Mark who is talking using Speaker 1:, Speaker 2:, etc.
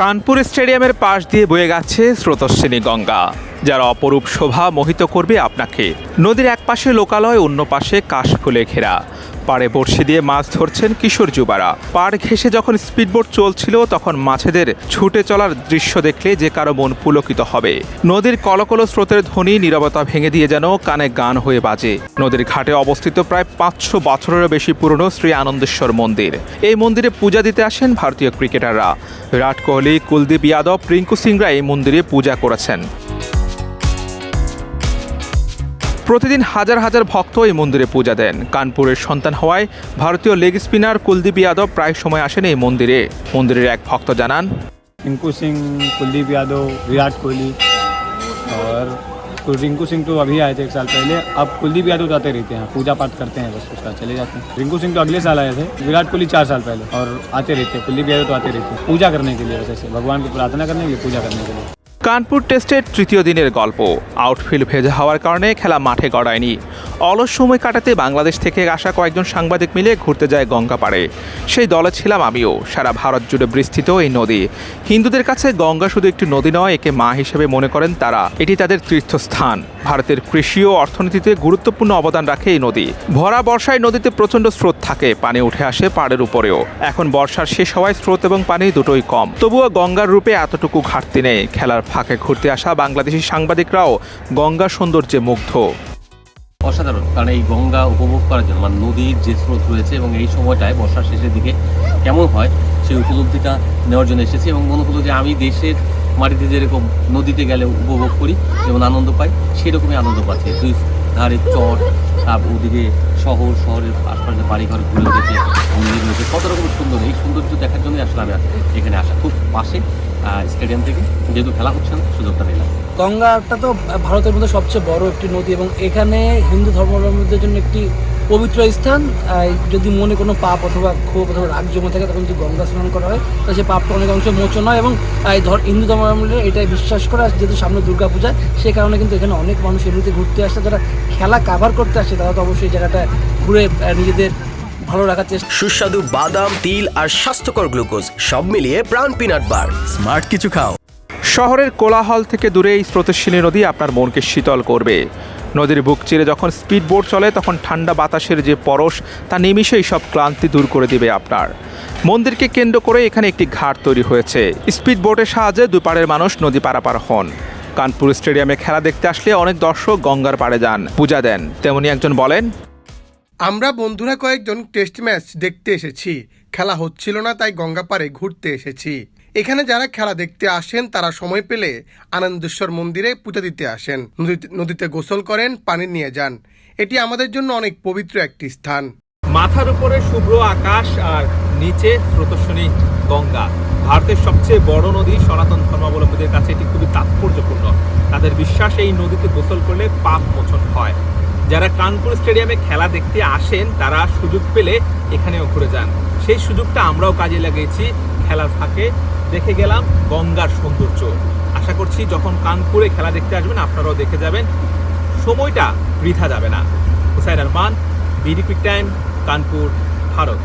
Speaker 1: কানপুর স্টেডিয়ামের পাশ দিয়ে বয়ে গেছে স্রোতস্বিনী গঙ্গা। যার অপরূপ শোভা মোহিত করবে আপনাকে। নদীর এক পাশে লোকালয়, অন্য পাশে কাশফুলে ঘেরা। পাড়ে বড়শি দিয়ে মাছ ধরছেন কিশোর যুবারা। পাড় ঘেঁষে যখন স্পিডবোট চলছিল, তখন মাছেদের ছুটে চলার দৃশ্য দেখলে যে কারও মন পুলকিত হবে। নদীর কলকল স্রোতের ধ্বনি নীরবতা ভেঙে দিয়ে যেন কানে গান হয়ে বাজে। নদীর ঘাটে অবস্থিত প্রায় পাঁচশো বছরেরও বেশি পুরনো শ্রী আনন্দেশ্বর মন্দির। এই মন্দিরে পূজা দিতে আসেন ভারতীয় ক্রিকেটাররা। বিরাট কোহলি, কুলদীপ যাদব, রিঙ্কু সিংরা এই মন্দিরে পূজা করেছেন। প্রতিদিন হাজার হাজার ভক্ত এই মন্দিরে পূজা দেন কানপুরের সন্তান হওয়ায় ভারতীয় লেগ স্পিনার কুলদীপ যাদব প্রায় সময় আসেন এই মন্দিরে মন্দিরের এক ভক্ত জানান
Speaker 2: रिंकू सिंह कुलदीप यादव विराट कोहली और कुल- रिंकू सिंह तो अभी आए थे एक साल पहले अब कुलदीप यादव जाते रहते हैं पूजा पाठ करते हैं बस उसका चले जाते हैं रिंकू सिंह तो अगले साल आए थे विराट कोहली चार साल पहले और आते रहते हैं कुलदीप यादव तो आते रहते हैं पूजा करने के लिए वैसे से भगवान की प्रार्थना करने के लिए पूजा करने के लिए
Speaker 1: কানপুর টেস্টের তৃতীয় দিনের গল্প। আউটফিল্ড ভেজা হওয়ার কারণে খেলা মাঠে গড়ায়নি। অলস সময় কাটাতে বাংলাদেশ থেকে আসা কয়েকজন সাংবাদিক মিলে ঘুরতে যায় গঙ্গা পাড়ে সেই দলে ছিলাম আমিও। সারা ভারত জুড়ে বিস্তৃত এই নদী। হিন্দুদের কাছে গঙ্গা শুধু একটি নদী নয়, একে মা হিসেবে মনে করেন তারা। এটি তাদের তীর্থস্থান। ভারতের কৃষি ও অর্থনীতিতে গুরুত্বপূর্ণ অবদান রাখে এই নদী। ভরা বর্ষায় নদীতে প্রচণ্ড স্রোত থাকে, পানি উঠে আসে পাড়ের উপরেও। এখন বর্ষার শেষ হওয়ায় স্রোত এবং পানি দুটোই কম। তবুও গঙ্গার রূপে এতটুকু ঘাটতি নেই। খেলার ফাঁকে ঘুরতে আসা বাংলাদেশি সাংবাদিকরাও গঙ্গা সৌন্দর্যে মুগ্ধ।
Speaker 3: অসাধারণ, কারণ এই গঙ্গা উপভোগ করার জন্য মানে নদীর যে স্রোত রয়েছে এবং এই সময়টায় বর্ষার শেষের দিকে কেমন হয়, সেই উপলব্ধিটা নেওয়ার জন্য এসেছি এবং মনে হলো যে আমি দেশের মাটিতে যেরকম নদীতে গেলে উপভোগ করি, যেমন আনন্দ পাই, সেরকমই আনন্দ পাচ্ছি। দুই ধারে চট তারপর ওদিকে শহর, শহরের আশপাশে বাড়িঘর ঘুরে উঠেছে মন্দির রয়েছে, কত রকম সুন্দর। এই সৌন্দর্য দেখার জন্যই আসলে আমি এখানে আসা। খুব পাশে স্টেডিয়াম থেকে। যেহেতু খেলা হচ্ছে না, সুযোগটা নিলাম।
Speaker 4: গঙ্গাটা তো ভারতের মধ্যে সবচেয়ে বড় একটি নদী এবং এখানে হিন্দু ধর্মাবলম্বীদের জন্য একটি পবিত্র স্থান। যদি মনে কোনো পাপ অথবা ক্ষোভ অথবা রাগ জমে থাকে, তখন যদি গঙ্গা স্নান করা হয় তো সেই পাপটা অনেক অংশে মোচন হয় এবং ধর হিন্দু ধর্মাবলম্বীরা এটাই বিশ্বাস করে। যেহেতু সামনে দুর্গা পূজা সে কারণে কিন্তু এখানে অনেক মানুষ এমনিতে ঘুরতে আসছে যারা খেলা কাভার করতে আসছে তারা তো অবশ্যই এই জায়গাটায় ঘুরে নিজেদের ভালো রাখার চেষ্টা
Speaker 5: সুস্বাদু বাদাম তিল আর স্বাস্থ্যকর গ্লুকোজ সব মিলিয়ে প্রাণ পিনাট বার। স্মার্ট কিছু খাও।
Speaker 1: শহরের কোলাহল থেকে দূরে এই স্রোতস্বিনী নদী আপনার মনকে শীতল করবে। নদীর বুক চিরে যখন স্পিড বোট চলে তখন ঠান্ডা বাতাসের যে পরশ তা নিমিষেই সব ক্লান্তি দূর করে দিবে আপনার। মন্দিরকে কেন্দ্র করে এখানে একটি ঘাট তৈরি হয়েছে। স্পিড বোটের সাহায্যে দুপাড়ের মানুষ নদী পারাপার হন। কানপুর স্টেডিয়ামে খেলা দেখতে আসলে অনেক দর্শক গঙ্গার পাড়ে যান। পূজা দেন। তেমনি একজন বলেন
Speaker 6: আমরা বন্ধুরা কয়েকজন টেস্ট ম্যাচ দেখতে এসেছি। খেলা হচ্ছিল না, তাই গঙ্গাপাড়ে ঘুরতে এসেছি। এখানে যারা খেলা দেখতে আসেন, তারা সময় পেলে আনন্দেশ্বর মন্দিরে পূজা দিতে আসেন। নদীতে- গোসল করেন, পানি নিয়ে যান। এটি আমাদের জন্য অনেক পবিত্র একটি স্থান।
Speaker 1: মাথার উপরে শুভ্র আকাশ আর নিচে স্রোতস্বিনী গঙ্গা। ভারতের সবচেয়ে বড় নদী সনাতন ধর্মাবলম্বীদের কাছে এটি খুবই তাৎপর্যপূর্ণ। তাদের বিশ্বাস, এই নদীতে গোসল করলে পাপ মোচন হয়। যারা কানপুর স্টেডিয়ামে খেলা দেখতে আসেন, তারা সুযোগ পেলে এখানেও ঘুরে যান। সেই সুযোগটা আমরাও কাজে লাগিয়েছি খেলার ফাঁকে। দেখে গেলাম গঙ্গার সৌন্দর্য। আশা করছি যখন কানপুরে খেলা দেখতে আসবেন, আপনারাও দেখে যাবেন। সময়টা বৃথা যাবে না। Hussain Arman, BD quick time, Kanpur, Bharat.